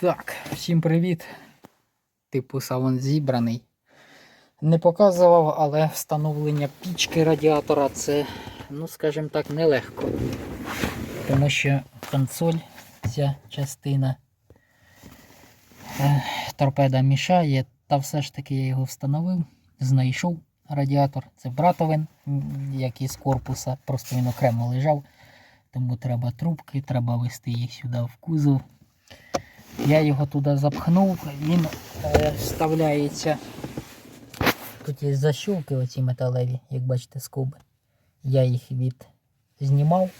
Так, всім привіт. Типу салон зібраний. Не показував, але встановлення пічки радіатора це, ну скажімо так, нелегко. Тому що консоль, ця частина е, торпеда мішає, та все ж таки я його встановив, знайшов радіатор. Це братовин, м, як із корпуса, просто він окремо лежав. Тому треба трубки, треба вести їх сюди в кузов. Я його туди запхнув, він е, вставляється. Тут є защілки оці металеві, як бачите, скоби. Я їх від знімав.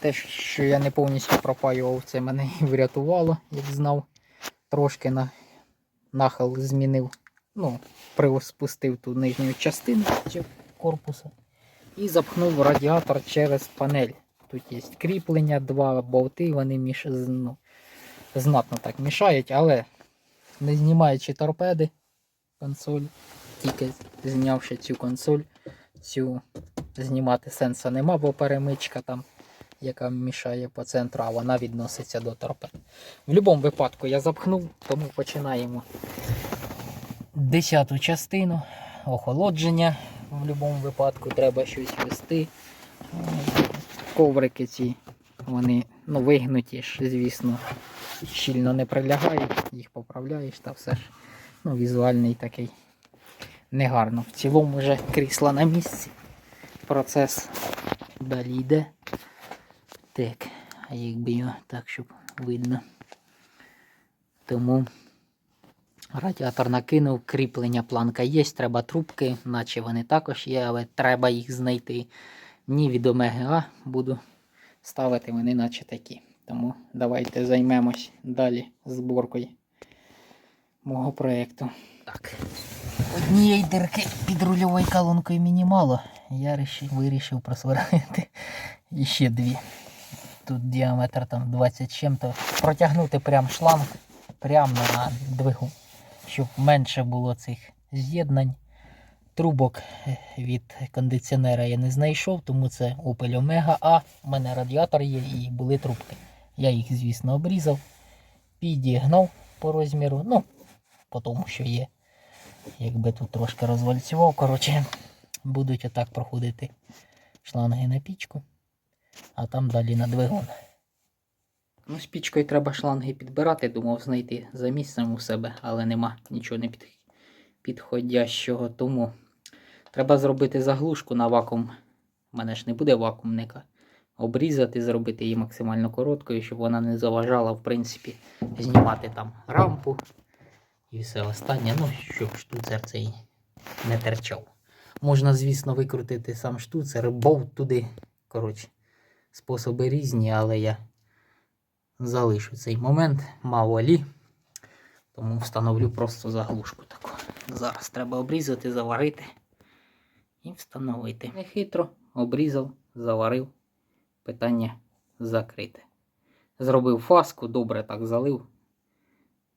Те, що я не повністю пропаював, це мене і врятувало, як знав. Трошки на нахил змінив. Ну, приспустив ту нижню частину цього корпуса і запхнув радіатор через панель. Тут є кріплення, два болти, вони між, ну, знатно так мішають, але не знімаючи торпеди, консоль, тільки знявши цю консоль, цю знімати сенсу нема, бо перемичка там, яка мішає по центру, а вона відноситься до торпед. В будь-якому випадку я запхнув, тому починаємо десяту частину охолодження. В будь-якому випадку треба щось вести. Коврики ці, вони ну, вигнуті ж, звісно, щільно не прилягають, їх поправляєш та все ж. Ну, візуальний такий негарно. В цілому вже крісла на місці. Процес далі йде. Так, а якби його так, щоб видно. Тому радіатор накинув, кріплення планка є, треба трубки, наче вони також є, але треба їх знайти. Ні від омеги А буду ставити вони наче такі. Тому давайте займемось далі зборкою мого проєкту. Так. Однієї дирки під рульовою колонкою мені мало. Я вирішив просверлити ще дві. Тут діаметр там 20 чим-то. Протягнути прям шланг прямо на двигун, щоб менше було цих з'єднань. Трубок е, від кондиціонера я не знайшов, тому це Opel Omega A. У мене радіатор є і були трубки. Я їх, звісно, обрізав, підігнав по розміру. Ну, по тому, що є. Якби тут трошки розвальцював. Коротше, будуть отак проходити шланги на пічку, а там далі на двигун. Ну, з пічкою треба шланги підбирати, думав знайти за місцем у себе, але нема нічого не під... підходящого. Тому треба зробити заглушку на вакуум. У мене ж не буде вакуумника. Обрізати, зробити її максимально короткою, щоб вона не заважала, в принципі, знімати там рампу і все останнє. Ну, щоб штуцер цей не терчав. Можна, звісно, викрутити сам штуцер, болт туди. Коротше, способи різні, але я залишу цей момент мало-лі. Тому встановлю просто заглушку таку. Зараз треба обрізати, заварити і встановити. Нехитро обрізав, заварив. Питання закрите. Зробив фаску, добре так залив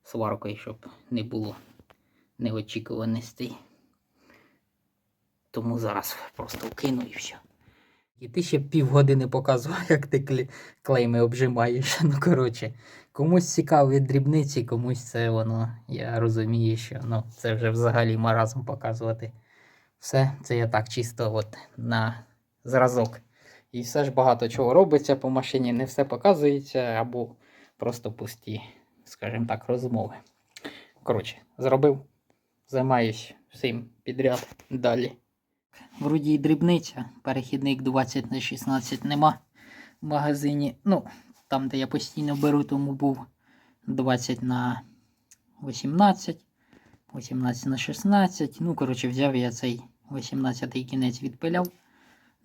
сваркою, щоб не було неочікуваностей. Тому зараз просто вкину і все. І ти ще півгодини показував, як ти кле- клейми обжимаєш. Ну, коротше, комусь цікаві дрібниці, комусь це воно. Я розумію, що ну, це вже взагалі маразм показувати. Все, це я так чисто от на зразок. І все ж багато чого робиться по машині, не все показується, або просто пусті, скажімо так, розмови. Коротше, зробив, займаюсь всім підряд далі. Вроді і дрібниця, перехідник 20 на 16 нема в магазині. Ну, там, де я постійно беру, тому був 20 на 18, 18 на 16. Ну, коротше, взяв я цей 18 кінець відпиляв,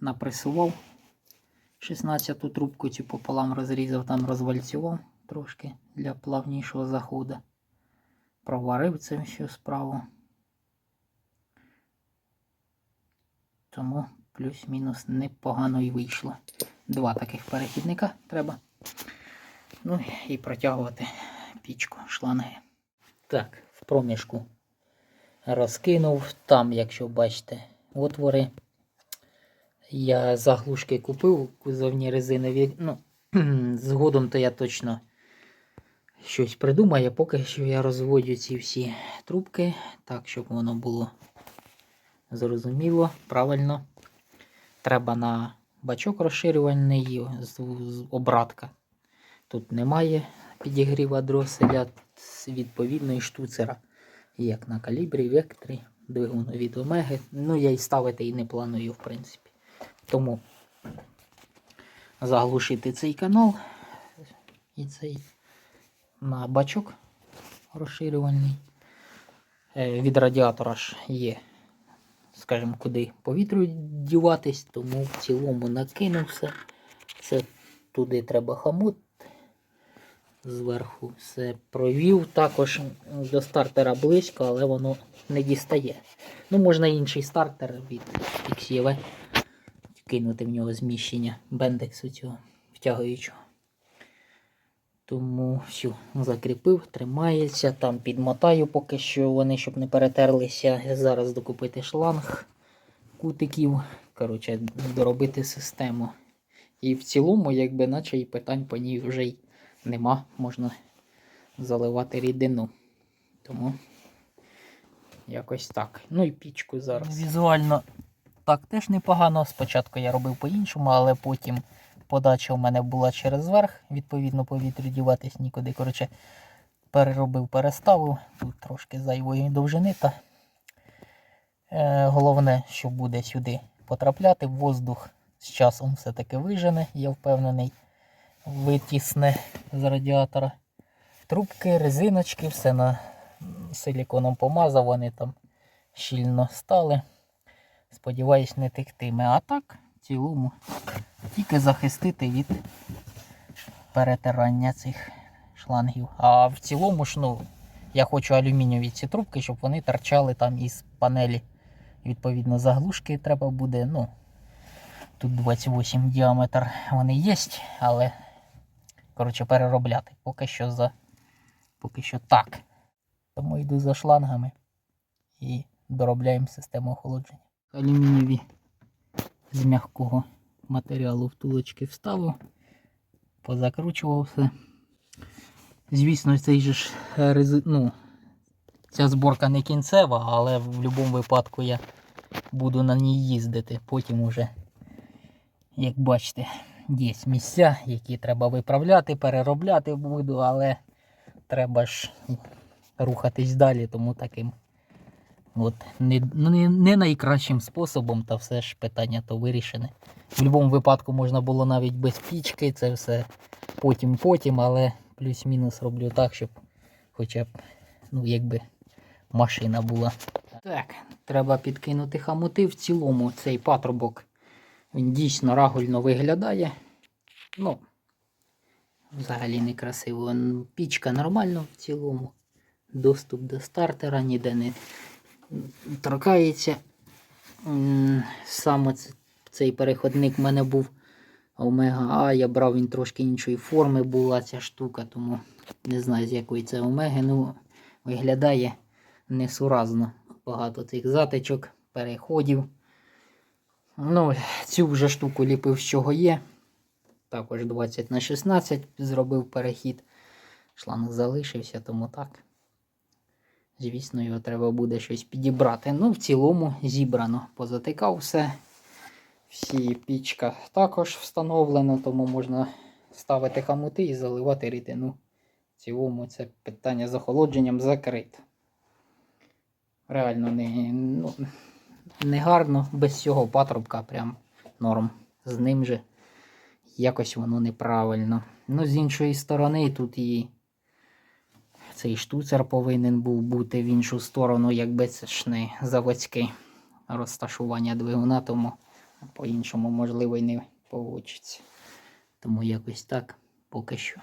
напресував. 16-ту трубку цю пополам розрізав, там розвальцював трошки для плавнішого заходу. Проварив це всю справу. Тому плюс-мінус непогано і вийшло. Два таких перехідника треба. Ну і протягувати пічку, шланги. Так, в проміжку розкинув. Там, якщо бачите, отвори. Я заглушки купив кузовні резинові. Ну, згодом то я точно щось придумає, поки що я розводю ці всі трубки, так, щоб воно було зрозуміло, правильно. Треба на бачок розширювальний обратка. Тут немає підігріва дроселя з відповідної штуцера, як на калібрі, векторі, двигун від омеги. Ну, я і ставити і не планую, в принципі. Тому заглушити цей канал і цей на бачок розширювальний. Е, Від радіатора ж є, скажімо, куди повітрю діватись, тому в цілому накинув все. Це туди треба хамут. Зверху все провів. Також до стартера близько, але воно не дістає. Ну, можна інший стартер від XEV кинути в нього зміщення бендексу цього втягуючого. Тому все, закріпив, тримається. Там підмотаю поки що вони, щоб не перетерлися. Зараз докупити шланг кутиків. Коротше, доробити систему. І в цілому, якби наче і питань по ній вже й нема. Можна заливати рідину. Тому якось так. Ну і пічку зараз. Візуально так теж непогано. Спочатку я робив по-іншому, але потім подача у мене була через верх, відповідно, повітрю діватись нікуди. Коротше, переробив, переставив. Тут трошки зайвої довжини. Та е, головне, що буде сюди потрапляти, воздух з часом все-таки вижене, я впевнений, витісне з радіатора. Трубки, резиночки, все на силіконом помазав, вони там щільно стали. Сподіваюсь, не тектиме. А так, в цілому, тільки захистити від перетирання цих шлангів. А в цілому ж, ну, я хочу алюмінієві ці трубки, щоб вони торчали там із панелі. Відповідно, заглушки треба буде. ну, Тут 28 діаметр вони є, але коротше, переробляти. Поки що за поки що так. Тому йду за шлангами і доробляємо систему охолодження. Алюмінієві з м'якого матеріалу втулочки вставив, позакручував все. Звісно, цей же ж рези... ну, ця зборка не кінцева, але в будь-якому випадку я буду на ній їздити. Потім уже, як бачите, є місця, які треба виправляти, переробляти буду, але треба ж рухатись далі, тому таким от не, не, не найкращим способом, та все ж питання то вирішене. В будь-якому випадку можна було навіть без пічки, це все потім-потім, але плюс-мінус роблю так, щоб хоча б, ну, якби машина була. Так, треба підкинути хамути. В цілому цей патрубок він дійсно рагульно виглядає. Ну, взагалі не красиво. Пічка нормально в цілому. Доступ до стартера ніде не торкається. Саме цей переходник в мене був Омега А. Я брав він трошки іншої форми була ця штука, тому не знаю з якої це омеги. Ну, виглядає несуразно. Багато цих затичок, переходів. Ну, цю вже штуку ліпив з чого є. Також 20 на 16 зробив перехід. Шланг залишився, тому так. Звісно, його треба буде щось підібрати. Ну, в цілому зібрано. Позатикав все. Всі пічка також встановлено, тому можна ставити хамути і заливати рідину. В цілому це питання з охолодженням закрите. Реально не, ну, не гарно, без цього патрубка прям норм. З ним же якось воно неправильно. Ну, з іншої сторони, тут і цей штуцер повинен був бути в іншу сторону, якби це ж не заводське розташування двигуна, тому по-іншому, можливо, і не вийде. Тому якось так поки що.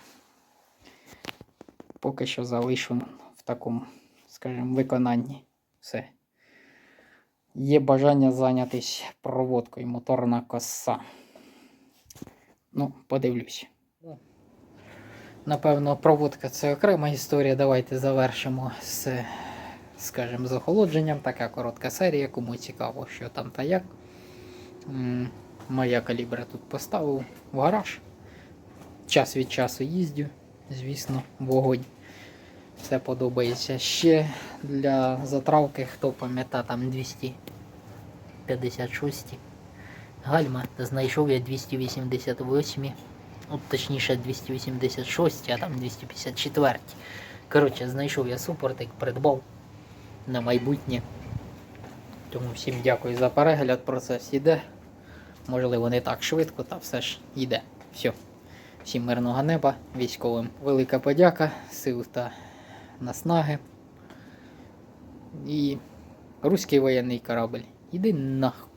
Поки що залишу в такому, скажімо, виконанні. Все. Є бажання зайнятися проводкою моторна коса. Ну, подивлюсь. Напевно, проводка це окрема історія. Давайте завершимо з, скажімо, з охолодженням. Така коротка серія, кому цікаво, що там та як. Моя калібра тут поставив в гараж. Час від часу їздю. звісно, вогонь. Все подобається. Ще для затравки, хто пам'ятає, там 256. Гальма знайшов я 288, от точніше 286, а там 254. Коротше, знайшов я супортик, придбав на майбутнє. Тому всім дякую за перегляд. Процес іде. Можливо, не так швидко, та все ж йде. Все. Всім мирного неба, військовим велика подяка, сил та наснаги. І руський воєнний корабль. Іди нахуй.